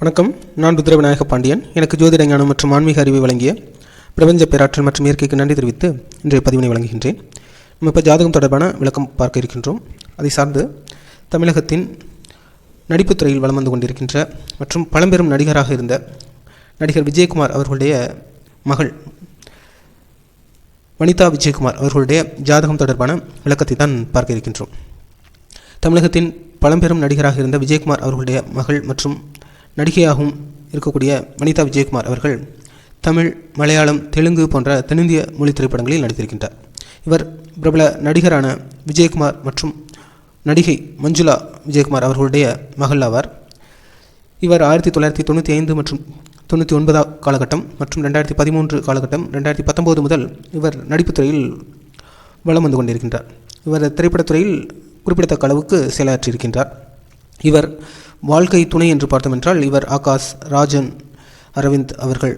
வணக்கம். நான் ருத்ரவிநாயக பாண்டியன். எனக்கு ஜோதிட ஞானம் மற்றும் ஆன்மீக அறிவை வழங்கிய பிரபஞ்ச பேராற்றல் மற்றும் இயற்கைக்கு நன்றி தெரிவித்து இன்றைய பதிவினை வழங்குகின்றேன். நம்ம இப்போ ஜாதகம் தொடர்பான விளக்கம் பார்க்க இருக்கின்றோம். அதை சார்ந்து தமிழகத்தின் நடிப்புத் துறையில் வளம் வந்து கொண்டிருக்கின்ற மற்றும் பழம்பெரும் நடிகராக இருந்த நடிகர் விஜயகுமார் அவர்களுடைய மகள் வனிதா விஜயகுமார் அவர்களுடைய ஜாதகம் தொடர்பான விளக்கத்தை தான் பார்க்க இருக்கின்றோம். தமிழகத்தின் பழம்பெரும் நடிகராக இருந்த விஜயகுமார் அவர்களுடைய மகள் மற்றும் நடிகையாகவும் இருக்கக்கூடிய வனிதா விஜயகுமார் அவர்கள் தமிழ் மலையாளம் தெலுங்கு போன்ற தென்னிந்திய மொழி திரைப்படங்களில் நடித்திருக்கின்றார். இவர் பிரபல நடிகரான விஜயகுமார் மற்றும் நடிகை மஞ்சுளா விஜயகுமார் அவர்களுடைய மகள் ஆவார். இவர் ஆயிரத்தி தொள்ளாயிரத்தி தொண்ணூற்றி ஐந்து மற்றும் தொண்ணூற்றி ஒன்பதாம் காலகட்டம் மற்றும் ரெண்டாயிரத்தி பதிமூன்று காலகட்டம் ரெண்டாயிரத்தி பத்தொம்போது முதல் இவர் நடிப்புத் துறையில் வலம் வந்து கொண்டிருக்கின்றார். இவர் திரைப்படத்துறையில் குறிப்பிடத்தக்க அளவுக்கு செயலாற்றியிருக்கின்றார். இவர் வாழ்க்கை துணை என்று பார்த்தோம் என்றால் இவர் ஆகாஷ் ராஜன் அரவிந்த் அவர்கள்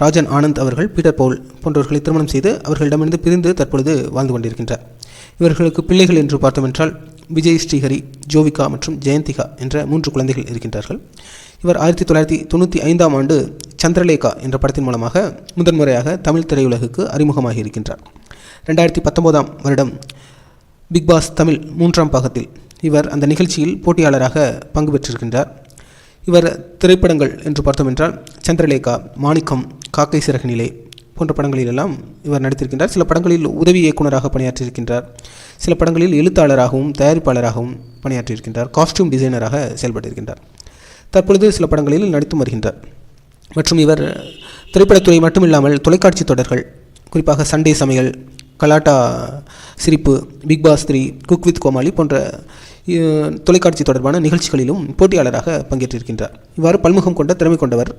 ராஜன் ஆனந்த் அவர்கள் பீட்டர் பவுல் போன்றவர்களை திருமணம் செய்து அவர்களிடமிருந்து பிரிந்து தற்பொழுது வாழ்ந்து கொண்டிருக்கின்றார். இவர்களுக்கு பிள்ளைகள் என்று பார்த்தோம் என்றால் விஜய் ஸ்ரீஹரி ஜோவிகா மற்றும் ஜெயந்திகா என்ற மூன்று குழந்தைகள் இருக்கின்றார்கள். இவர் ஆயிரத்தி தொள்ளாயிரத்தி தொண்ணூற்றி ஐந்தாம் ஆண்டு சந்திரலேகா என்ற படத்தின் மூலமாக முதன்முறையாக தமிழ் திரையுலகுக்கு அறிமுகமாகி இருக்கின்றார் ரெண்டாயிரத்தி பத்தொன்பதாம் வருடம் பிக் பாஸ் தமிழ் மூன்றாம் பாகத்தில் இவர் அந்த நிகழ்ச்சியில் போட்டியாளராக பங்கு பெற்றிருக்கின்றார். இவர் திரைப்படங்கள் என்று பார்த்தோம் என்றால் சந்திரலேகா மாணிக்கம் காக்கை சிறகுநிலை போன்ற படங்களிலெல்லாம் இவர் நடித்திருக்கின்றார். சில படங்களில் உதவி இயக்குனராக பணியாற்றியிருக்கின்றார். சில படங்களில் எழுத்தாளராகவும் தயாரிப்பாளராகவும் பணியாற்றியிருக்கின்றார். காஸ்டியூம் டிசைனராக செயல்பட்டிருக்கின்றார். தற்பொழுது சில படங்களில் நடித்தும் வருகின்றார். மற்றும் இவர் திரைப்படத்துறை மட்டுமில்லாமல் தொலைக்காட்சி தொடர்கள் குறிப்பாக சண்டே சமையல் கலாட்டா சிரிப்பு Bigg Boss three cook with Comali போன்ற தொலைக்காட்சி தொடர்பான நிகழ்ச்சிகளிலும் போட்டியாளராக பங்கேற்றிருக்கின்றார். இவ்வாறு பல்முகம் கொண்ட திறமை கொண்டவர்.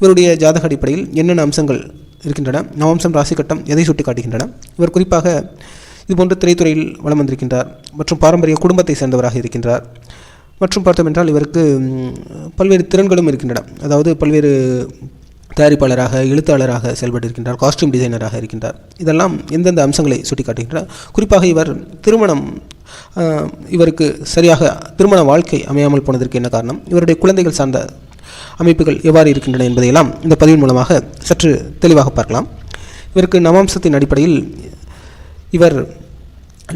இவருடைய ஜாதக அடிப்படையில் என்னென்ன அம்சங்கள் இருக்கின்றன நவம்சம் ராசி கட்டம் எதை சுட்டி காட்டுகின்றன இவர் குறிப்பாக இதுபோன்ற திரைத்துறையில் வளம் வந்திருக்கின்றார் மற்றும் பாரம்பரிய குடும்பத்தை சேர்ந்தவராக இருக்கின்றார். மற்றும் பார்த்தோம் என்றால் இவருக்கு பல்வேறு திறன்களும் இருக்கின்றன. அதாவது பல்வேறு தயாரிப்பாளராக எழுத்தாளராக செயல்பட்டிருக்கின்றார் காஸ்டியூம் டிசைனராக இருக்கின்றார். இதெல்லாம் எந்தெந்த அம்சங்களை சுட்டிக்காட்டுகின்றார் குறிப்பாக இவர் திருமணம் இவருக்கு சரியாக திருமண வாழ்க்கை அமையாமல் போனதற்கு என்ன காரணம்? இவருடைய குழந்தைகள் சார்ந்த அமைப்புகள் எவ்வாறு இருக்கின்றன என்பதையெல்லாம் இந்த பதிவின் மூலமாக சற்று தெளிவாக பார்க்கலாம். இவருக்கு நவாம்சத்தின் அடிப்படையில் இவர்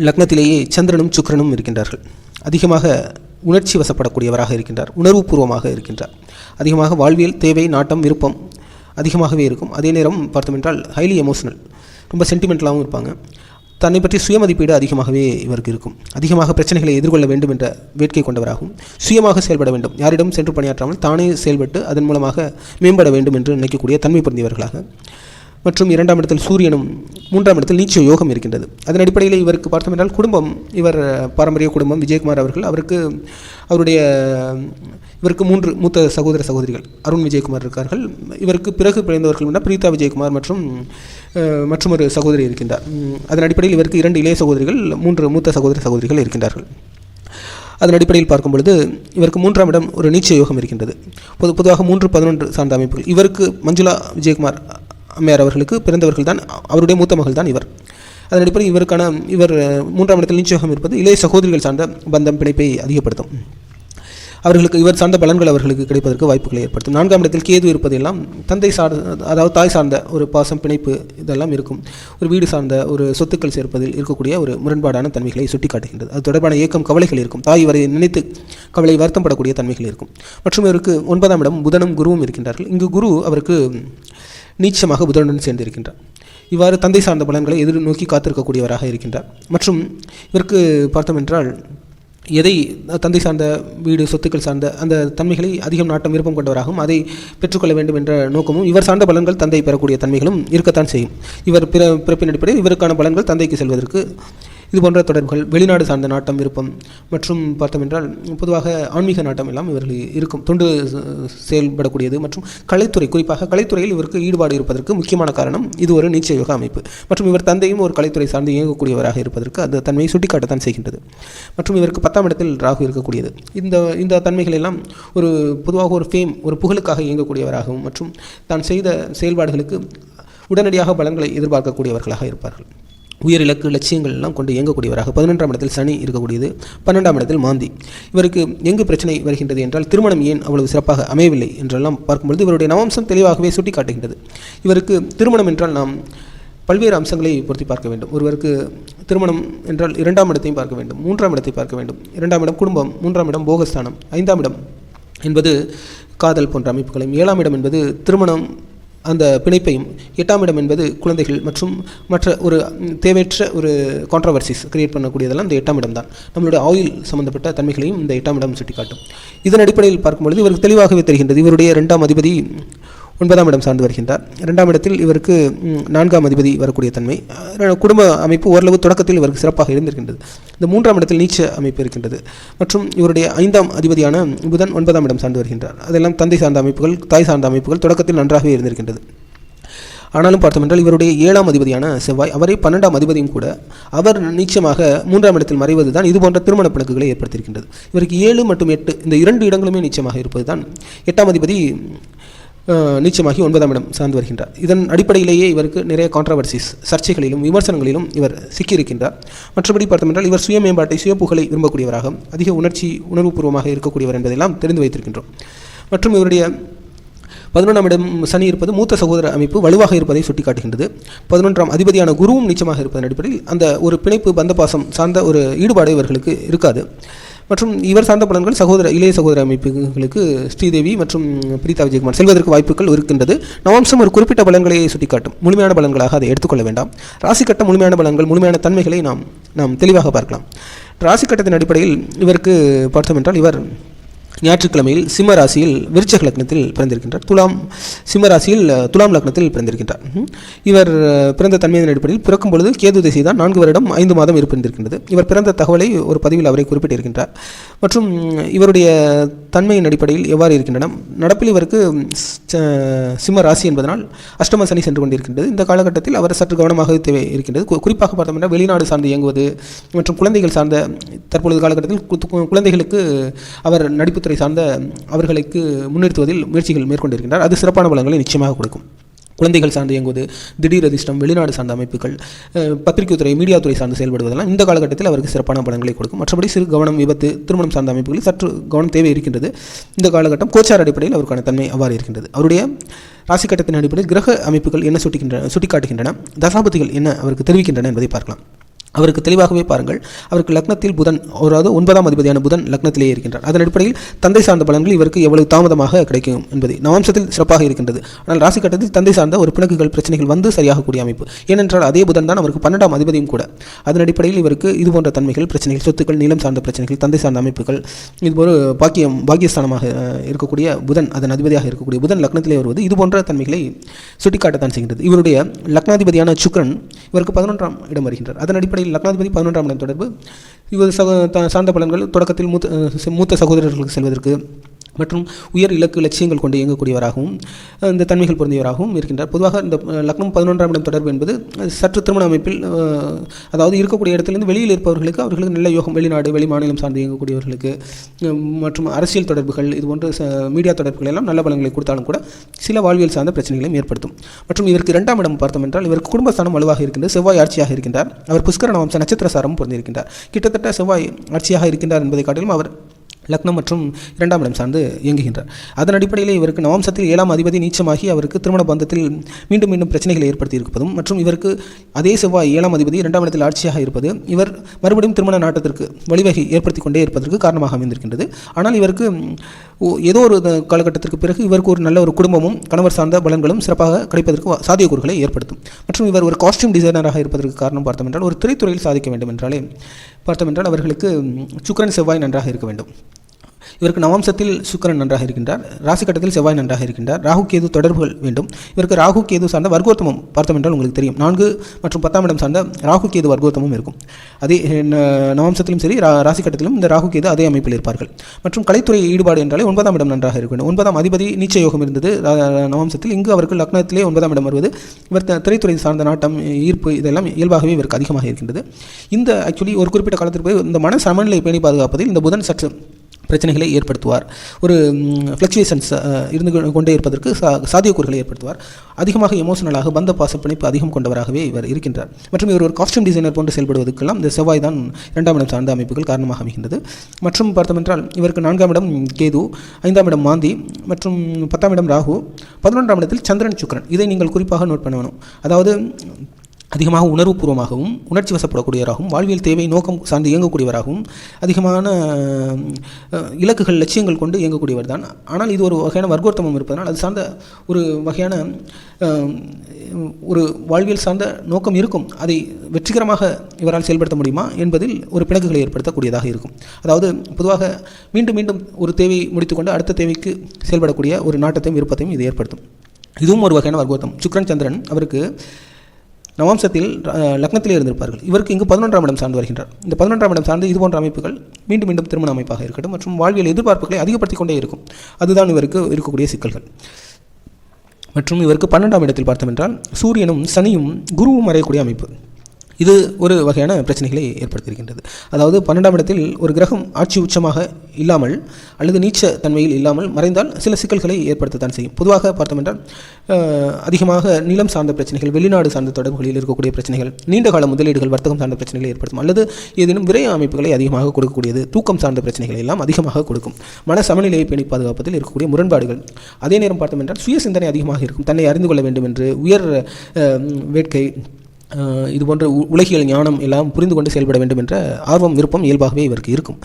லக்னத்திலேயே சந்திரனும் சுக்கிரனும் இருக்கின்றார்கள். அதிகமாக உணர்ச்சி வசப்படக்கூடியவராக இருக்கின்றார். உணர்வுபூர்வமாக இருக்கின்றார். அதிகமாக வாழ்வியல் தேவை நாட்டம் விருப்பம் அதிகமாகவே இருக்கும். அதே நேரம் பார்த்தோம் என்றால் ஹைலி எமோஷனல் ரொம்ப சென்டிமெண்டலாகவும் இருப்பாங்க. தன்னை பற்றி சுயமதிப்பீடு அதிகமாகவே இவருக்கு இருக்கும். அதிகமாக பிரச்சனைகளை எதிர்கொள்ள வேண்டும் என்ற வேட்கை கொண்டவராகவும் சுயமாக செயல்பட வேண்டும். யாரிடம் சென்று பணியாற்றாமல் தானே செயல்பட்டு அதன் மூலமாக மேம்பட வேண்டும் என்று நினைக்கக்கூடிய தன்மை பொருந்தியவர்களாக. மற்றும் இரண்டாம் இடத்தில் சூரியனும் மூன்றாம் இடத்தில் நீச்ச யோகம் இருக்கின்றது. அதன் அடிப்படையில் இவருக்கு பார்த்தோம் என்றால் குடும்பம் இவர் பாரம்பரிய குடும்பம் விஜயகுமார் அவர்கள் அவருக்கு அவருடைய இவருக்கு மூன்று மூத்த சகோதர சகோதரிகள் அருண் விஜயகுமார் இருக்கார்கள். இவருக்கு பிறகு பிறந்தவர்கள் என்றால் பிரீதா விஜயகுமார் மற்றும் மற்றொரு மற்றும் ஒரு சகோதரி இருக்கின்றார். அதன் அடிப்படையில் இவருக்கு இரண்டு இளைய சகோதரிகள் மூன்று மூத்த சகோதர சகோதரிகள் இருக்கின்றார்கள். அதன் அடிப்படையில் பார்க்கும் பொழுது இவருக்கு மூன்றாம் இடம் ஒரு நீச்ச யோகம் இருக்கின்றது. பொது பொதுவாக மூன்று பதினொன்று சார்ந்த அமைப்புகள். இவருக்கு மஞ்சுளா விஜயகுமார் அம்மையார் அவர்களுக்கு பிறந்தவர்கள் தான் அவருடைய மூத்த மகள் தான் இவர். அதன் அடிப்படையில் இவருக்கான இவர் மூன்றாம் இடத்தில் நீச்ச யோகம் இருப்பது இளைய சகோதரிகள் சார்ந்த பந்தம் பிணைப்பை அதிகப்படுத்தும். அவர்களுக்கு இவர் சார்ந்த பலன்கள் அவர்களுக்கு கிடைப்பதற்கு வாய்ப்புகளை ஏற்படுத்தும். நான்காம் இடத்தில் கேது இருப்பதெல்லாம் தந்தை சார்ந்த அதாவது தாய் சார்ந்த ஒரு பாசம் பிணைப்பு இதெல்லாம் இருக்கும். ஒரு வீடு சார்ந்த ஒரு சொத்துக்கள் சேர்ப்பதில் இருக்கக்கூடிய ஒரு முரண்பாடான தன்மைகளை சுட்டிக்காட்டுகின்றது. அது தொடர்பான இயக்கம் கவலைகள் இருக்கும். தாய் இவரை நினைத்து கவலை வருத்தப்படக்கூடிய தன்மைகள் இருக்கும். மற்றும் இவருக்கு ஒன்பதாம் இடம் புதனும் குருவும் இருக்கின்றார்கள். இங்கு குரு அவருக்கு நீச்சமாக புதனுடன் சேர்ந்திருக்கின்றார். இவ்வாறு தந்தை சார்ந்த பலன்களை எதிர்நோக்கி காத்திருக்கக்கூடியவராக இருக்கின்றார். மற்றும் இவருக்கு பார்த்தோம் என்றால் எதை தந்தை சார்ந்த வீடு சொத்துக்கள் சார்ந்த அந்த தன்மைகளை அதிகம் நாட்டம் விருப்பம் கொண்டவராகவும் அதை பெற்றுக்கொள்ள வேண்டும் என்ற நோக்கமும் இவர் சார்ந்த பலன்கள் தந்தை பெறக்கூடிய தன்மைகளும் இருக்கத்தான் செய்யும். இவர் பிற பிறப்பின் அடிப்படையில் இவருக்கான பலன்கள் தந்தைக்கு செல்வதற்கு இது போன்ற தொடர்புகள் வெளிநாடு சார்ந்த நாட்டம் விருப்பம் மற்றும் பார்த்தோம் என்றால் பொதுவாக ஆன்மீக நாட்டம் எல்லாம் இவர்கள் இருக்கும் தொண்டு செயல்படக்கூடியது மற்றும் கலைத்துறை குறிப்பாக கலைத்துறையில் இவருக்கு ஈடுபாடு இருப்பதற்கு முக்கியமான காரணம் இது ஒரு நீச்ச யோக அமைப்பு. மற்றும் இவர் தந்தையும் ஒரு கலைத்துறை சார்ந்து இயங்கக்கூடியவராக இருப்பதற்கு அந்த தன்மையை சுட்டிக்காட்டத்தான் செய்கின்றது. மற்றும் இவருக்கு பத்தாம் இடத்தில் ராகு இருக்கக்கூடியது. இந்த இந்த தன்மைகள் எல்லாம் ஒரு பொதுவாக ஒரு ஃபேம் ஒரு புகழுக்காக இயங்கக்கூடியவராகவும் மற்றும் தான் செய்த செயல்பாடுகளுக்கு உடனடியாக பலன்களை எதிர்பார்க்கக்கூடியவர்களாக இருப்பார்கள். உயர் இலக்கு லட்சியங்கள் எல்லாம் கொண்டு இயங்கக்கூடியவராக பதினொன்றாம் இடத்தில் சனி இருக்கக்கூடியது பன்னெண்டாம் இடத்தில் மாந்தி. இவருக்கு எங்கு பிரச்சனை வருகின்றது என்றால் திருமணம் ஏன் அவ்வளவு சிறப்பாக அமையவில்லை என்றெல்லாம் பார்க்கும்பொழுது இவருடைய நவம்சம் தெளிவாகவே சுட்டிக்காட்டுகின்றது. இவருக்கு திருமணம் என்றால் நாம் பல்வேறு அம்சங்களை பொருத்தி பார்க்க வேண்டும். ஒருவருக்கு திருமணம் என்றால் இரண்டாம் இடத்தையும் பார்க்க வேண்டும் மூன்றாம் இடத்தை பார்க்க வேண்டும். இரண்டாம் இடம் குடும்பம் மூன்றாம் இடம் போகஸ்தானம் ஐந்தாம் இடம் என்பது காதல் போன்ற அமைப்புகளையும் ஏழாம் இடம் என்பது திருமணம் அந்த பிணைப்பையும் எட்டாம் இடம் என்பது குழந்தைகள் மற்றும் மற்ற ஒரு தேவையற்ற ஒரு கான்ட்ரவர்சிஸ் கிரியேட் பண்ணக்கூடியதெல்லாம் இந்த எட்டாம் இடம் தான். நம்மளுடைய ஆயில் சம்பந்தப்பட்ட தன்மைகளையும் இந்த எட்டாம் இடம் சுட்டிக்காட்டும். இதன் அடிப்படையில் பார்க்கும்பொழுது இவருக்கு தெளிவாகவே தெரிகின்றது. இவருடைய ரெண்டாம் அதிபதி ஒன்பதாம் இடம் சார்ந்து வருகின்றார். இரண்டாம் இடத்தில் இவருக்கு நான்காம் அதிபதி வரக்கூடிய தன்மை. குடும்ப அமைப்பு ஓரளவு தொடக்கத்தில் இவருக்கு சிறப்பாக இருந்திருக்கின்றது. இந்த மூன்றாம் இடத்தில் நீச்ச அமைப்பு இருக்கின்றது. மற்றும் இவருடைய ஐந்தாம் அதிபதியான புதன் ஒன்பதாம் இடம் சார்ந்து வருகின்றார். அதெல்லாம் தந்தை சார்ந்த அமைப்புகள் தாய் சார்ந்த அமைப்புகள் தொடக்கத்தில் நன்றாகவே இருந்திருக்கின்றது. ஆனாலும் பார்த்தோம் என்றால் இவருடைய ஏழாம் அதிபதியான செவ்வாய் அவரை பன்னெண்டாம் அதிபதியும் கூட அவர் நிச்சயமாக மூன்றாம் இடத்தில் மறைவது தான் இது போன்ற திருமண பிணக்குகளை ஏற்படுத்தியிருக்கின்றது. இவருக்கு ஏழு மற்றும் எட்டு இந்த இரண்டு இடங்களுமே நிச்சயமாக இருப்பது தான் எட்டாம் அதிபதி நீச்சமாகி ஒன்பதாம் இடம் சார்ந்து வருகின்றார். இதன் அடிப்படையிலேயே இவருக்கு நிறைய கான்ட்ரவர்சிஸ் சர்ச்சைகளிலும் விமர்சனங்களிலும் இவர் சிக்கியிருக்கின்றார். மற்றபடி பார்த்தோமென்றால் இவர் சுய மேம்பாட்டை சுய புகழை விரும்பக்கூடியவராக அதிக உணர்ச்சி உணர்வுபூர்வமாக இருக்கக்கூடியவர் என்பதெல்லாம் தெரிந்து வைத்திருக்கின்றோம். மற்றும் இவருடைய பதினொன்றாம் இடம் சனி இருப்பது மூத்த சகோதர அமைப்பு வலுவாக இருப்பதை சுட்டிக்காட்டுகின்றது. பதினொன்றாம் அதிபதியான குருவும் நிச்சயமாக இருப்பதன் அடிப்படையில் அந்த ஒரு பிணைப்பு பந்தபாசம் சார்ந்த ஒரு ஈடுபாடு இவர்களுக்கு இருக்காது. மற்றும் இவர் சார்ந்த பலன்கள் சகோதர இளைய சகோதர அமைப்புகளுக்கு ஸ்ரீதேவி மற்றும் பிரீதா விஜயகுமார் செல்வதற்கு வாய்ப்புகள் இருக்கின்றது. நவம்சம் ஒரு குறிப்பிட்ட பலன்களை சுட்டிக்காட்டும். முழுமையான பலன்களாக அதை எடுத்துக்கொள்ள வேண்டாம். ராசி கட்ட முழுமையான பலன்கள் முழுமையான தன்மைகளை நாம் நாம் தெளிவாக பார்க்கலாம். ராசி கட்டத்தின் அடிப்படையில் இவருக்கு பார்த்தோம் என்றால் இவர் ஞாயிற்றுக்கிழமையில் சிம்ம ராசியில் விருச்சக லக்னத்தில் பிறந்திருக்கின்றார். துலாம் சிம்ம ராசியில் துலாம் லக்னத்தில் பிறந்திருக்கின்றார். இவர் பிறந்த தன்மையின் அடிப்படையில் பிறக்கும் பொழுது கேது திசை தான் நான்கு வருடம் ஐந்து மாதம் இருப்பிருந்திருக்கின்றது. இவர் பிறந்த தகவலை ஒரு பதிவில் அவரை குறிப்பிட்டிருக்கின்றார். மற்றும் இவருடைய தன்மையின் அடிப்படையில் எவ்வாறு இருக்கின்றன? நடப்பில் இவருக்கு சிம்ம ராசி என்பதனால் அஷ்டம சனி சென்று கொண்டிருக்கின்றது. இந்த காலகட்டத்தில் அவர் சற்று கவனமாக தேவை இருக்கின்றது. குறிப்பாக பார்த்தோம் என்றால் வெளிநாடு சார்ந்து இயங்குவது மற்றும் குழந்தைகள் சார்ந்த தற்பொழுது காலகட்டத்தில் குழந்தைகளுக்கு அவர் நடிப்புத்துறை சார்ந்த அவர்களுக்கு முன்னிறுத்துவதில் முயற்சிகள் மேற்கொண்டிருக்கின்றார். அது சிறப்பான பலன்களை நிச்சயமாக கொடுக்கும். குழந்தைகள் சார்ந்து இயங்குவது திடீர் அதிர்ஷ்டம் வெளிநாடு சார்ந்த அமைப்புகள் அஹ், பத்திரிகை துறை மீடியா துறை சார்ந்து செயல்படுவதெல்லாம் இந்த காலகட்டத்தில் அவருக்கு சிறப்பான பலன்களை கொடுக்கும். மற்றபடி சிறு கவனம் விபத்து திருமணம் சார்ந்த அமைப்புகளில் சற்று கவனம் தேவை இருக்கின்றது. இந்த காலகட்டம் கோச்சார் அடிப்படையில் அவருக்கான தன்மை அவ்வாறு இருக்கின்றது. அவருடைய ராசி கட்டத்தின் அடிப்படையில் கிரக அமைப்புகள் என்ன சுட்டிக்கின்றன சுட்டிக்காட்டுகின்றன தசாபதிகள் என்ன அவருக்கு தெரிவிக்கின்றன என்பதை பார்க்கலாம். அவருக்கு தெளிவாகவே பாருங்கள். அவருக்கு லக்னத்தில் புதன் அதாவது ஒன்பதாம் அதிபதியான புதன் லக்னத்திலேயே இருக்கின்றார். அதன் அடிப்படையில் தந்தை சார்ந்த பலன்கள் இவருக்கு எவ்வளவு தாமதமாக கிடைக்கும் என்பது நவம்சத்தில் சிறப்பாக இருக்கின்றது. ஆனால் ராசி கட்டத்தில் தந்தை சார்ந்த ஒரு பிணக்குகள் பிரச்சனைகள் வந்து சரியாகக்கூடிய அமைப்பு. ஏனென்றால் அதே புதன் தான் அவருக்கு பன்னெண்டாம் அதிபதியும் கூட. அதன் அடிப்படையில் இவருக்கு இது போன்ற தன்மைகள் பிரச்சனைகள் சொத்துக்கள் நிலம் சார்ந்த பிரச்சனைகள் தந்தை சார்ந்த அமைப்புகள் இது ஒரு பாக்கியம் பாக்கியஸ்தானமாக இருக்கக்கூடிய புதன் அதன் அதிபதியாக இருக்கக்கூடிய புதன் லக்னத்திலே வருவது இது போன்ற தன்மைகளை சுட்டிக்காட்டத்தான் செய்கின்றது. இவருடைய லக்னாதிபதியான சுக்கிரன் இவருக்கு பதினொன்றாம் இடம் வருகின்றார். அதன் அடிப்படையில் லக்னாதிபதி பதினொன்றாம் இடம் தொடர்பு. இவர் சக சார்ந்த பலன்கள் தொடக்கத்தில் மூத்த மூத்த சகோதரர்களுக்கு செல்வதற்கு. மற்றும் உயர் இலக்கு லட்சியங்கள் கொண்டு இயங்கக்கூடியவராகவும் இந்த தன்மைகள் பொருந்தியவராகவும் இருக்கின்றார். பொதுவாக இந்த லக்னம் பதினொன்றாம் இடம் தொடர்பு என்பது சற்று திருமண அமைப்பில் அதாவது இருக்கக்கூடிய இடத்திலிருந்து வெளியில் இருப்பவர்களுக்கு அவர்களுக்கு நல்ல யோகம் வெளிநாடு வெளி மாநிலம் சார்ந்து இயங்கக்கூடியவர்களுக்கு மற்றும் அரசியல் தொடர்புகள் இது போன்ற மீடியா தொடர்புகள் எல்லாம் நல்ல பலன்களை கொடுத்தாலும் கூட சில வாழ்வியல் சார்ந்த பிரச்சனைகளையும் ஏற்படுத்தும். மற்றும் இதற்கு இரண்டாம் இடம் பார்த்தோம் என்றால் இவருக்கு குடும்பஸ்தானம் வலுவாக இருக்கின்ற செவ்வாய் ஆட்சியாக இருக்கின்றார். அவர் புஷ்கர வம்ச நட்சத்திர சாரம் பொருந்திருக்கின்றார் கிட்டத்தட்ட செவ்வாய் ஆட்சியாக இருக்கின்றார் என்பதை காட்டிலும் அவர் லக்னம் மற்றும் இரண்டாம் இடம் சார்ந்து இயங்குகின்றார். அதன் அடிப்படையில் இவருக்கு நவம்சத்தில் ஏழாம் அதிபதி நீச்சமாகி அவருக்கு திருமண பந்தத்தில் மீண்டும் மீண்டும் பிரச்சனைகளை ஏற்படுத்தி இருப்பதும் மற்றும் இவருக்கு அதே செவ்வாய் ஏழாம் அதிபதி இரண்டாம் இடத்தில் ஆட்சியாக இருப்பது இவர் மறுபடியும் திருமண நாட்டத்திற்கு வழிவகை ஏற்படுத்தி கொண்டே இருப்பதற்கு காரணமாக அமைந்திருக்கின்றது. ஆனால் இவருக்கு ஏதோ ஒரு காலகட்டத்திற்கு பிறகு இவருக்கு ஒரு நல்ல ஒரு குடும்பமும் கணவர் சார்ந்த பலன்களும் சிறப்பாக கிடைப்பதற்கு சாத்தியக்கூறுகளை ஏற்படுத்தும். மற்றும் இவர் ஒரு காஸ்டியூம் டிசைனராக இருப்பதற்கு காரணம் பார்த்தோம் என்றால் ஒரு திரைத்துறையில் சாதிக்க வேண்டும் என்றாலே பார்த்தோம் என்றால் அவர்களுக்கு சுக்கரன் செவ்வாய் நன்றாக இருக்க வேண்டும். இவருக்கு நவம்சத்தில் சுக்கரன் நன்றாக இருக்கின்றார். ராசி கட்டத்தில் செவ்வாய் நன்றாக இருக்கின்றார். ராகு கேது தொடர்புகள் வேண்டும். இவருக்கு ராகு கேது சார்ந்த வர்க்கோத்தமம் பார்த்தோம் என்றால் உங்களுக்கு தெரியும். நான்கு மற்றும் பத்தாம் இடம் சார்ந்த ராகு கேது வர்க்கோத்தமும் இருக்கும். அதே நவம்சத்திலும் சரி ரா- ராசி கட்டத்திலும் இந்த ராகு கேது அதே அமைப்பில் இருப்பார்கள். மற்றும் கலைத்துறை ஈடுபாடு என்றாலே ஒன்பதாம் இடம் நன்றாக இருக்க வேண்டும் ஒன்பதாம் அதிபதி நீச்ச யோகம் இருந்தது. நவம்சத்தில் இங்கு அவருக்கு லக்னத்திலே ஒன்பதாம் இடம் வருவது. இவர் திரைத்துறை சார்ந்த நாட்டம் ஈர்ப்பு இதெல்லாம் இயல்பாகவே இவருக்கு அதிகமாக இருக்கின்றது. இந்த ஆக்சுவலி ஒரு குறிப்பிட்ட காலத்திற்கு இந்த மன சமநிலை பேணி பாதுகாப்பதில் இந்த புதன் சற்று பிரச்சனைகளை ஏற்படுத்துவார். ஒரு ஃப்ளக்சுவேஷன்ஸ் இருந்து கொண்டே இருப்பதற்கு சா சாத்தியக்கூறுகளை ஏற்படுத்துவார். அதிகமாக எமோஷனலாக பந்த பாச பிணைப்பு அதிகம் கொண்டவராகவே இவர் இருக்கின்றார். மற்றும் இவர் ஒரு காஸ்டியூம் டிசைனர் போன்று செயல்படுவதற்கெல்லாம் இந்த செவ்வாய் தான் இரண்டாம் இடம் சார்ந்த அமைப்புகள் காரணமாக அமைகின்றது. மற்றும் பார்த்தோமென்றால் இவருக்கு நான்காம் இடம் கேது ஐந்தாம் இடம் மாந்தி மற்றும் பத்தாம் இடம் ராகு. பதினொன்றாம் இடத்தில் சந்திரன் சுக்கரன். இதை நீங்கள் குறிப்பாக நோட் பண்ண வேணும். அதாவது அதிகமாக உணர்வுபூர்வமாகவும் உணர்ச்சி வசப்படக்கூடியவராகவும் வாழ்வியல் தேவை நோக்கம் சார்ந்து இயங்கக்கூடியவராகவும் அதிகமான இலக்குகள் லட்சியங்கள் கொண்டு இயங்கக்கூடியவர் தான். ஆனால் இது ஒரு வகையான வர்க்கோத்தமம் இருப்பதனால் அது சார்ந்த ஒரு வகையான ஒரு வாழ்வியல் சார்ந்த நோக்கம் இருக்கும். அதை வெற்றிகரமாக இவரால் செயல்படுத்த முடியுமா என்பதில் ஒரு பிணக்குகளை ஏற்படுத்தக்கூடியதாக இருக்கும். அதாவது பொதுவாக மீண்டும் மீண்டும் ஒரு தேவை முடித்துக்கொண்டு அடுத்த தேவைக்கு செயல்படக்கூடிய ஒரு நாட்டத்தையும் விருப்பத்தையும் இது ஏற்படுத்தும். இதுவும் ஒரு வகையான வர்க்கோத்தம். சுக்ரன் சந்திரன் அவருக்கு நவாம்சத்தில் லக்னத்திலே இருந்திருப்பார்கள். இவருக்கு இங்கு பதினொன்றாம் இடம் சார்ந்து வருகின்றார். இந்த பதினொன்றாம் இடம் சார்ந்து இது போன்ற அமைப்புகள் மீண்டும் மீண்டும் திருமண அமைப்பாக இருக்கட்டும் மற்றும் வாழ்வியல் எதிர்பார்ப்புகளை அதிகப்படுத்திக் கொண்டே இருக்கும். அதுதான் இவருக்கு இருக்கக்கூடிய சிக்கல்கள். மற்றும் இவருக்கு பன்னெண்டாம் இடத்தில் பார்த்தோம் என்றால் சூரியனும் சனியும் குருவும் மறையக்கூடிய அமைப்பு. இது ஒரு வகையான பிரச்சனைகளை ஏற்படுத்தியிருக்கின்றது. அதாவது பன்னெண்டாம் இடத்தில் ஒரு கிரகம் ஆட்சி உச்சமாக இல்லாமல் அல்லது நீச்ச தன்மையில் இல்லாமல் மறைந்தால் சில சிக்கல்களை ஏற்படுத்தத்தான் செய்யும். பொதுவாக பார்த்தோம் என்றால் அதிகமாக நிலம் சார்ந்த பிரச்சனைகள் வெளிநாடு சார்ந்த தொடர்புகளில் இருக்கக்கூடிய பிரச்சனைகள் நீண்டகால முதலீடுகள் வர்த்தகம் சார்ந்த பிரச்சனைகளை ஏற்படுத்தும் அல்லது ஏதேனும் விரை அமைப்புகளை அதிகமாக கொடுக்கக்கூடியது தூக்கம் சார்ந்த பிரச்சனைகளை எல்லாம் அதிகமாக கொடுக்கும். மன சமநிலையை பேணி பாதுகாப்பதில் இருக்கக்கூடிய முரண்பாடுகள். அதே நேரம் பார்த்தோம் என்றால் சுய சிந்தனை அதிகமாக இருக்கும். தன்னை அறிந்து கொள்ள வேண்டும் என்று உயர் வேட்கை இது போன்ற உ- உலகியல் ஞானம் எல்லாம் புரிந்து கொண்டு செயல்பட வேண்டும் என்ற ஆர்வம் விருப்பம் இயல்பாகவே இவருக்கு இருக்கும்.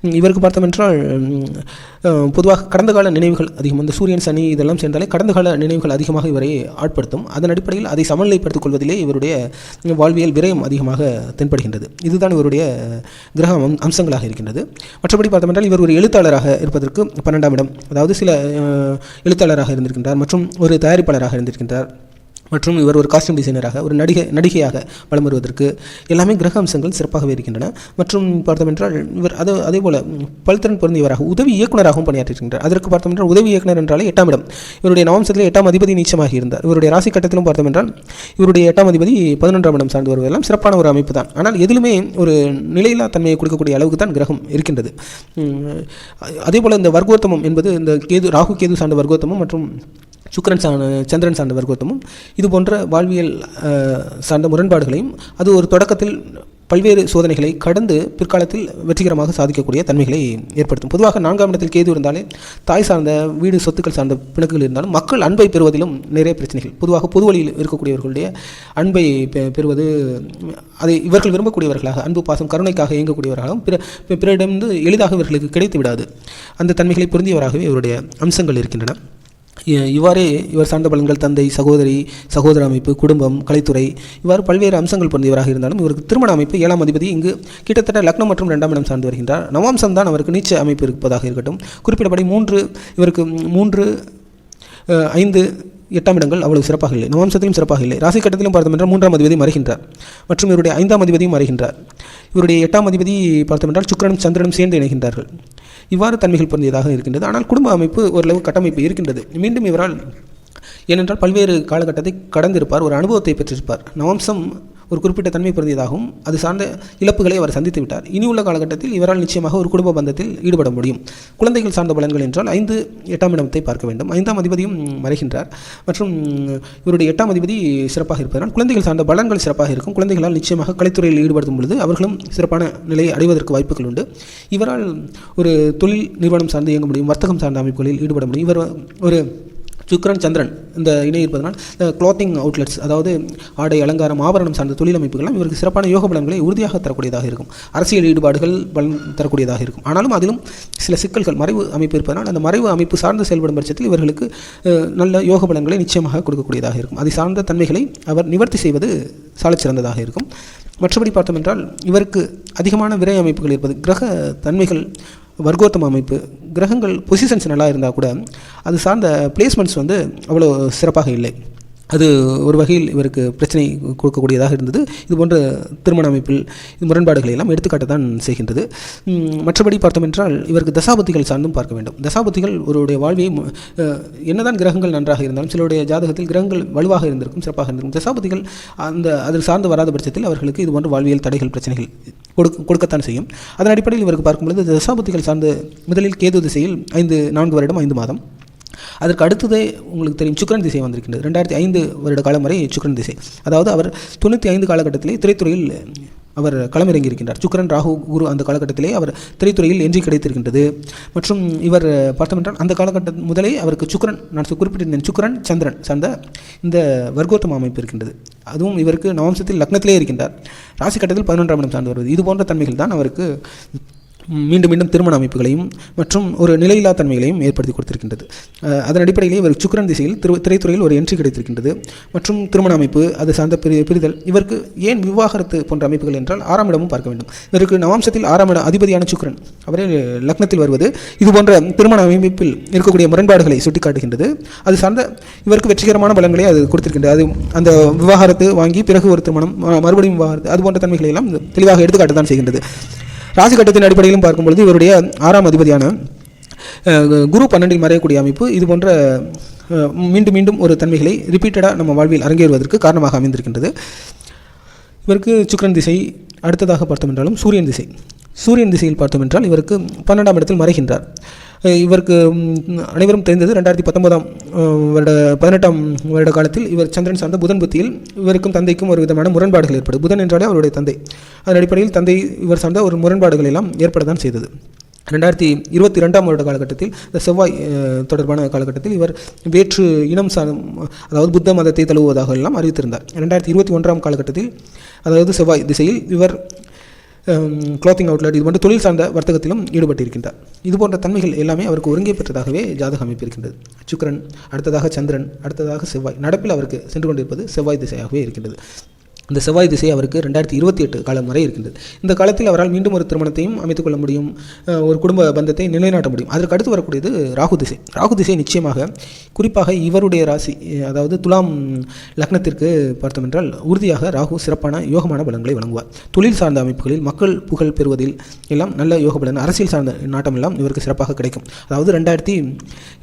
இவருக்கு பார்த்தோம் என்றால் பொதுவாக கடந்த கால நினைவுகள் அதிகம் இந்த சூரியன் சனி இதெல்லாம் சேர்ந்தாலே கடந்த கால நினைவுகள் அதிகமாக இவரை ஆட்படுத்தும். அதன் அடிப்படையில் அதை சமநிலைப்படுத்திக் கொள்வதிலே இவருடைய வாழ்வியல் விரயம் அதிகமாக தென்படுகின்றது. இதுதான் இவருடைய கிரக அம்சங்களாக இருக்கின்றது. மற்றபடி பார்த்தோம் என்றால் இவர் ஒரு எழுத்தாளராக இருப்பதற்கு பன்னெண்டாம் இடம். அதாவது சில எழுத்தாளராக இருந்திருக்கின்றார் மற்றும் ஒரு தயாரிப்பாளராக இருந்திருக்கின்றார். மற்றும் இவர் ஒரு காஸ்டியூம் டிசைனராக ஒரு நடிகை நடிகையாக வலம் வருவதற்கு எல்லாமே கிரக அம்சங்கள் சிறப்பாகவே இருக்கின்றன. மற்றும் பார்த்தோம் என்றால் இவர் அது அதே போல் பல்திறன் பொருந்தியவராக உதவி இயக்குனராகவும் பணியாற்றிருக்கின்றார் அதற்கு பார்த்தோம் என்றால் உதவி இயக்குனர் என்றாலே எட்டாம் இடம். இவருடைய நவம்சத்தில் எட்டாம் அதிபதி நீச்சமாக இருந்தார். இவருடைய ராசி கட்டத்திலும் பார்த்தோம் என்றால் இவருடைய எட்டாம் அதிபதி பதினொன்றாம் இடம் சார்ந்து வருவதெல்லாம் சிறப்பான ஒரு அமைப்பு தான். ஆனால் எதிலுமே ஒரு நிலையில்லா தன்மையை கொடுக்கக்கூடிய அளவுக்கு தான் கிரகம் இருக்கின்றது. அதே போல் இந்த வர்க்கோத்தமம் என்பது இந்த கேது ராகு கேது சார்ந்த வர்க்கோத்தமம் மற்றும் சுக்கிரன் சார்ந்த சந்திரன் சார்ந்த வர்க்கோத்தமும் இது போன்ற வாழ்வியல் சார்ந்த முரண்பாடுகளையும் அது ஒரு தொடக்கத்தில் பல்வேறு சோதனைகளை கடந்து பிற்காலத்தில் வெற்றிகரமாக சாதிக்கக்கூடிய தன்மைகளை ஏற்படுத்தும். பொதுவாக நான்காம் இடத்தில் கேது இருந்தாலே தாய் சார்ந்த வீடு சொத்துக்கள் சார்ந்த பிணக்குகள் இருந்தாலும் மக்கள் அன்பை பெறுவதிலும் நிறைய பிரச்சனைகள். பொதுவாக பொது வழியில் இருக்கக்கூடியவர்களுடைய அன்பை பெ- பெறுவது அதை இவர்கள் விரும்பக்கூடியவர்களாக அன்பு பாசம் கருணைக்காக இயங்கக்கூடியவர்களாகவும் பிற பிறரிடமிருந்து எளிதாக இவர்களுக்கு கிடைத்து விடாது அந்த தன்மைகளை பொருந்தியவராகவே இவருடைய அம்சங்கள் இருக்கின்றன. இவ்வாறே இவர் சார்ந்த பலன்கள் தந்தை சகோதரி சகோதர அமைப்பு குடும்பம் கலைத்துறை இவ்வாறு பல்வேறு அம்சங்கள் பொருந்தியவராக இருந்தாலும் இவருக்கு திருமண அமைப்பு ஏழாம் அதிபதி இங்கு கிட்டத்தட்ட லக்னம் மற்றும் இரண்டாம் இடம் சார்ந்து வருகின்றார். நவாம்சம் தான் அவருக்கு நீச்ச அமைப்பு இருப்பதாக இருக்கட்டும். குறிப்பிடப்படி மூன்று இவருக்கு மூன்று ஐந்து எட்டாம் இடங்கள் அவ்வளவு சிறப்பாக இல்லை. நவம்சத்திலும் சிறப்பாக இல்லை. ராசி கட்டத்திலும் பார்த்தோம் என்றால் மூன்றாம் அதிபதி மறைகின்றார். மற்றும் இவருடைய ஐந்தாம் அதிபதியும் மறைகின்றார். இவருடைய எட்டாம் அதிபதி பார்த்தோம் என்றால் சுக்கிரனும் சந்திரனும் சேர்ந்து இணைகின்றார்கள். இவ்வாறு தன்மைகள் பொருந்தியதாக இருக்கின்றது. ஆனால் குடும்ப அமைப்பு ஓரளவு கட்டமைப்பு இருக்கின்றது. மீண்டும் இவரால் ஏனென்றால் பல்வேறு காலகட்டத்தை கடந்திருப்பார். ஒரு அனுபவத்தை பெற்றிருப்பார். நவம்சம் ஒரு குறிப்பிட்ட தன்மை பிறந்ததாகவும் அது சார்ந்த இழப்புகளை அவர் சந்தித்து விட்டார். இனி உள்ள காலகட்டத்தில் இவரால் நிச்சயமாக ஒரு குடும்ப பந்தத்தில் ஈடுபட முடியும். குழந்தைகள் சார்ந்த பலன்கள் என்றால் ஐந்து எட்டாம் இடத்தை பார்க்க வேண்டும். ஐந்தாம் அதிபதியும் மறைகின்றார். மற்றும் இவருடைய எட்டாம் அதிபதி சிறப்பாக இருப்பதனால் குழந்தைகள் சார்ந்த பலன்கள் சிறப்பாக இருக்கும். குழந்தைகளால் நிச்சயமாக கலைத்துறையில் ஈடுபடுத்தும் பொழுது அவர்களும் சிறப்பான நிலையை அடைவதற்கு வாய்ப்புகள் உண்டு. இவரால் ஒரு தொழில் நிறுவனம் சார்ந்து இயங்க முடியும் வர்த்தகம் சார்ந்த அமைப்புகளில் ஈடுபட முடியும். இவர் ஒரு சுக்ரன் சந்திரன் இந்த இணை இருப்பதனால் இந்த க்ளாத்திங் அவுட்லெட்ஸ் அதாவது ஆடை அலங்காரம் ஆபரணம் சார்ந்த தொழிலமைப்புகள்லாம் இவருக்கு சிறப்பான யோக பலன்களை உறுதியாக தரக்கூடியதாக இருக்கும். அரசியல் ஈடுபாடுகள் பலன் தரக்கூடியதாக இருக்கும். ஆனாலும் அதிலும் சில சிக்கல்கள் மறைவு அமைப்பு இருப்பதனால் அந்த மறைவு அமைப்பு சார்ந்து செயல்படும் பட்சத்தில் இவர்களுக்கு நல்ல யோக பலன்களை நிச்சயமாக கொடுக்கக்கூடியதாக இருக்கும். அதை சார்ந்த தன்மைகளை அவர் நிவர்த்தி செய்வது சாலச்சிறந்ததாக இருக்கும். மற்றபடி பார்த்தோம் என்றால் இவருக்கு அதிகமான விரை அமைப்புகள் இருப்பது கிரக தன்மைகள் வர்க்கோத்தம அமைப்பு கிரகங்கள் பொசிஷன்ஸ் நல்லா இருந்தால் கூட அது சார்ந்த பிளேஸ்மெண்ட்ஸ் வந்து அவ்வளோ சிறப்பாக இல்லை. அது ஒரு வகையில் இவருக்கு பிரச்சனை கொடுக்கக்கூடியதாக இருந்தது. இது போன்ற திருமண அமைப்பில் இது முரண்பாடுகளை எல்லாம் எடுத்துக்காட்ட தான் செய்கின்றது மற்றபடி பார்த்தோம் என்றால் இவருக்கு தசாபத்திகள் சார்ந்தும் பார்க்க வேண்டும். தசாபத்திகள் ஒருவருடைய வாழ்வை என்னதான் கிரகங்கள் நன்றாக இருந்தாலும் சிலருடைய ஜாதகத்தில் கிரகங்கள் வலுவாக இருந்திருக்கும் சிறப்பாக இருந்திருக்கும். தசாபதிகள் அந்த அதில் சார்ந்து வராத பட்சத்தில் அவர்களுக்கு இது போன்ற வாழ்வியல் தடைகள் பிரச்சனைகள் கொடுக்க கொடுக்கத்தான் செய்யும். அதன் அடிப்படையில் இவருக்கு பார்க்கும்பொழுது தசாபத்திகள் சார்ந்து முதலில் கேது திசையில் ஐந்து நான்கு வருடம் ஐந்து மாதம். அதற்கு அடுத்ததே உங்களுக்கு தெரியும் சுக்கரன் திசை வந்திருக்கின்றது. ரெண்டாயிரத்தி ஐந்து வருட காலம் வரை சுக்கரன் திசை. அதாவது அவர் தொண்ணூற்றி ஐந்து காலகட்டத்திலே திரைத்துறையில் அவர் களமிறங்கி இருக்கின்றார் சுக்கரன் ராகு குரு அந்த காலகட்டத்திலே அவர் திரைத்துறையில் என்றி கிடைத்திருக்கின்றது. மற்றும் இவர் பார்த்தோமென்றால் அந்த காலகட்டம் முதலே அவருக்கு சுக்கரன் நான் குறிப்பிட்டிருந்தேன் சுக்கரன் சந்திரன் சார்ந்த இந்த வர்க்கோத்தம அமைப்பு இருக்கின்றது. அதுவும் இவருக்கு நவம்சத்தில் லக்னத்திலே இருக்கின்றார். ராசி கட்டத்தில் பதினொன்றாம் இடம் சார்ந்து வருவது. இது போன்ற தன்மைகள் தான் அவருக்கு மீண்டும் மீண்டும் திருமண அமைப்புகளையும் மற்றும் ஒரு நிலையில்லா தன்மைகளையும் ஏற்படுத்தி கொடுத்திருக்கின்றது. அதன் அடிப்படையிலே இவர் சுக்கரன் திசையில் திரு திரைத்துறையில் ஒரு என்ட்ரி கிடைத்திருக்கின்றது. மற்றும் திருமண அமைப்பு அது சார்ந்த பிரி பிரிதல் இவருக்கு ஏன் விவாகரத்து போன்ற அமைப்புகள் என்றால் ஆறாம் இடமும் பார்க்க வேண்டும். இவருக்கு நவாம்சத்தில் ஆறாம் இடம் அதிபதியான சுக்கிரன் அவரே லக்னத்தில் வருவது. இது போன்ற திருமண அமைப்பில் இருக்கக்கூடிய முரண்பாடுகளை சுட்டிக்காட்டுகின்றது. அது சார்ந்த இவருக்கு வெற்றிகரமான பலன்களை அது கொடுத்திருக்கின்றது அது அந்த விவாகரத்து வாங்கி பிறகு ஒரு திருமணம் ம- மறுபடியும் விவாகரத்து அது போன்ற தன்மைகளை எல்லாம் தெளிவாக எடுத்துக்காட்டு தான் செய்கின்றது. ராசி கட்டத்தின் அடிப்படையிலும் பார்க்கும்பொழுது இவருடைய ஆறாம் அதிபதியான குரு பன்னெண்டில் மறையக்கூடிய அமைப்பு இது போன்ற மீண்டும் மீண்டும் ஒரு தன்மைகளை ரிப்பீட்டடாக நம்ம வாழ்வில் அரங்கேறுவதற்கு காரணமாக அமைந்திருக்கின்றது. இவருக்கு சுக்கிரன் திசை அடுத்ததாக பார்த்தோம் என்றாலும் சூரியன் திசை. சூரியன் திசையில் பார்த்தோம் என்றால் இவருக்கு பன்னெண்டாம் இடத்தில் மறைகின்றார். இவருக்கு அனைவரும் தெரிந்தது ரெண்டாயிரத்தி பத்தொன்பதாம் வருட பதினெட்டாம் வருட காலத்தில் இவர் சந்திரன் சார்ந்த புதன் புத்தியில் இவருக்கும் தந்தைக்கும் ஒரு விதமான முரண்பாடுகள் ஏற்படும் புதன் என்றாலே அவருடைய தந்தை. அதன் அடிப்படையில் தந்தை இவர் சார்ந்த ஒரு முரண்பாடுகள் எல்லாம் ஏற்பட தான் செய்தது. ரெண்டாயிரத்தி இருபத்தி ரெண்டாம் வருட காலகட்டத்தில் இந்த செவ்வாய் தொடர்பான காலகட்டத்தில் இவர் வேற்று இனம் சார் அதாவது புத்த மதத்தை தழுவுவதாக எல்லாம் அறிவித்திருந்தார். ரெண்டாயிரத்தி இருபத்தி ஒன்றாம் காலகட்டத்தில் அதாவது செவ்வாய் திசையில் இவர் Um, க்ளாத்திங் அவுட்லெட் இது போன்ற தொழில் சார்ந்த வர்த்தகத்திலும் ஈடுபட்டிருக்கின்றார். இது போன்ற தன்மைகள் எல்லாமே அவருக்கு ஒருங்கே பெற்றதாகவே ஜாதக அமைப்பு இருக்கின்றது. அடுத்ததாக சந்திரன் அடுத்ததாக செவ்வாய். நடப்பில் அவருக்கு சென்று கொண்டிருப்பது செவ்வாய் திசையாகவே இருக்கின்றது. இந்த செவ்வாய் திசை அவருக்கு ரெண்டாயிரத்தி இருபத்தி எட்டு காலம் வரை இருக்கின்றது. இந்த காலத்தில் அவரால் மீண்டும் ஒரு திருமணத்தையும் அமைத்துக் கொள்ள முடியும் ஒரு குடும்ப பந்தத்தை நிலைநாட்ட முடியும். அதற்கு அடுத்து வரக்கூடியது ராகு திசை. ராகு திசை நிச்சயமாக குறிப்பாக இவருடைய ராசி அதாவது துலாம் லக்னத்திற்கு பார்த்தோம் என்றால் உறுதியாக ராகு சிறப்பான யோகமான பலன்களை வழங்குவார். தொழில் சார்ந்த அமைப்புகளில் மக்கள் புகழ் பெறுவதில் எல்லாம் நல்ல யோக பலன் அரசியல் சார்ந்த நாட்டம் எல்லாம் இவருக்கு சிறப்பாக கிடைக்கும். அதாவது ரெண்டாயிரத்தி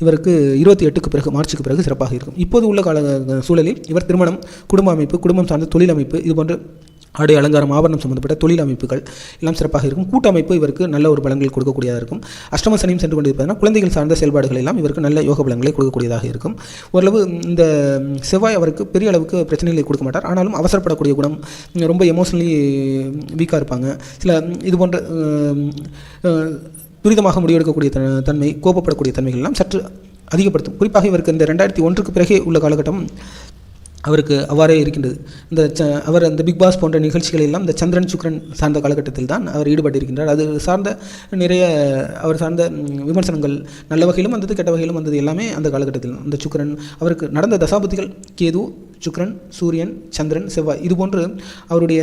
இவருக்கு இருபத்தி எட்டுக்கு பிறகு மார்ச்சுக்கு பிறகு சிறப்பாக இருக்கும். இப்போது உள்ள கால சூழலில் இவர் திருமணம் குடும்ப அமைப்பு குடும்பம் சார்ந்த தொழில் அமைப்பு இது போன்ற ஆடை அலங்காரம் ஆபரணம் சம்பந்தப்பட்ட தொழில் அமைப்புகள் எல்லாம் சிறப்பாக இருக்கும். கூட்டமைப்பு இவருக்கு நல்ல ஒரு பலங்கள் கொடுக்கக்கூடியதாக இருக்கும். அஷ்டம சனியும் சென்று கொண்டிருப்பதனால் குழந்தைகள் சார்ந்த செயல்பாடுகள் எல்லாம் இவருக்கு நல்ல யோக பலங்களை கொடுக்கக்கூடியதாக இருக்கும். ஓரளவு இந்த செவ்வாய் அவருக்கு பெரிய அளவுக்கு பிரச்சனைகளை கொடுக்க மாட்டார். ஆனாலும் அவசரப்படக்கூடிய குணம் ரொம்ப எமோஷனலி வீக்காக இருப்பாங்க. சில இது போன்ற துரிதமாக முடிவெடுக்கக்கூடிய த- தன்மை கோபப்படக்கூடிய தன்மைகள் எல்லாம் சற்று அதிகப்படுத்தும். குறிப்பாக இவருக்கு இந்த ரெண்டாயிரத்தி ஒன்றுக்கு பிறகே உள்ள காலகட்டம் அவருக்கு அவ்வாறே இருக்கின்றது. இந்த ச அவர் அந்த பிக் பாஸ் போன்ற நிகழ்ச்சிகள் எல்லாம் இந்த சந்திரன் சுக்ரன் சார்ந்த காலகட்டத்தில் தான் அவர் ஈடுபட்டிருக்கின்றார். அது சார்ந்த நிறைய அவர் சார்ந்த விமர்சனங்கள் நல்ல வகையிலும் வந்தது கெட்ட வகையிலும் வந்தது எல்லாமே அந்த காலகட்டத்தில். அந்த சுக்ரன் அவருக்கு நடந்த தசாபதிகள் கேது சுக்ரன் சூரியன் சந்திரன் செவ்வாய் இதுபோன்று அவருடைய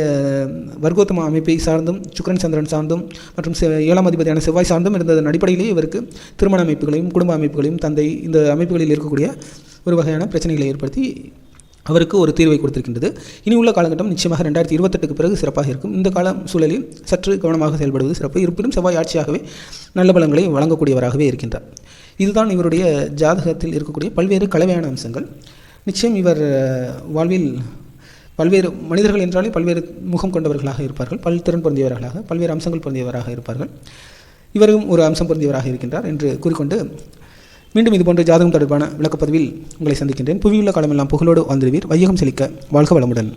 வர்க்கோத்தம அமைப்பை சார்ந்தும் சுக்ரன் சந்திரன் சார்ந்தும் மற்றும் செ- ஏழாம் அதிபதியான செவ்வாய் சார்ந்தும் இருந்ததன் அடிப்படையிலேயே இவருக்கு திருமண அமைப்புகளையும் குடும்ப அமைப்புகளையும் தந்தை இந்த அமைப்புகளில் இருக்கக்கூடிய ஒரு வகையான பிரச்சனைகளை ஏற்படுத்தி அவருக்கு ஒரு தீர்வை கொடுத்திருக்கின்றது. இனி உள்ள காலகட்டம் நிச்சயமாக ரெண்டாயிரத்தி இருபத்தெட்டுக்கு பிறகு சிறப்பாக இருக்கும். இந்த கால சூழலில் சற்று கவனமாக செயல்படுவது சிறப்பு. இருப்பினும் செவ்வாய் ஆட்சியாகவே நல்ல பலன்களை வழங்கக்கூடியவராகவே இருக்கின்றார். இதுதான் இவருடைய ஜாதகத்தில் இருக்கக்கூடிய பல்வேறு கலவையான அம்சங்கள். நிச்சயம் இவர் வாழ்வில் பல்வேறு மனிதர்கள் என்றாலே பல்வேறு முகம் கொண்டவர்களாக இருப்பார்கள். பல் திறன் பொருந்தியவர்களாக பல்வேறு அம்சங்கள் பொருந்தியவராக இருப்பார்கள். இவரும் ஒரு அம்சம் பொருந்தியவராக இருக்கின்றார் என்று கூறிக்கொண்டு மீண்டும் இதுபோன்ற ஜாதகம் தொடர்பான விளக்கப்பதிவில் உங்களை சந்திக்கின்றேன். புவியுள்ள காலமெல்லாம் புகழோடு வாழ்ந்திருவீர் வையகம் செழிக்க வாழ்க வளமுடன்.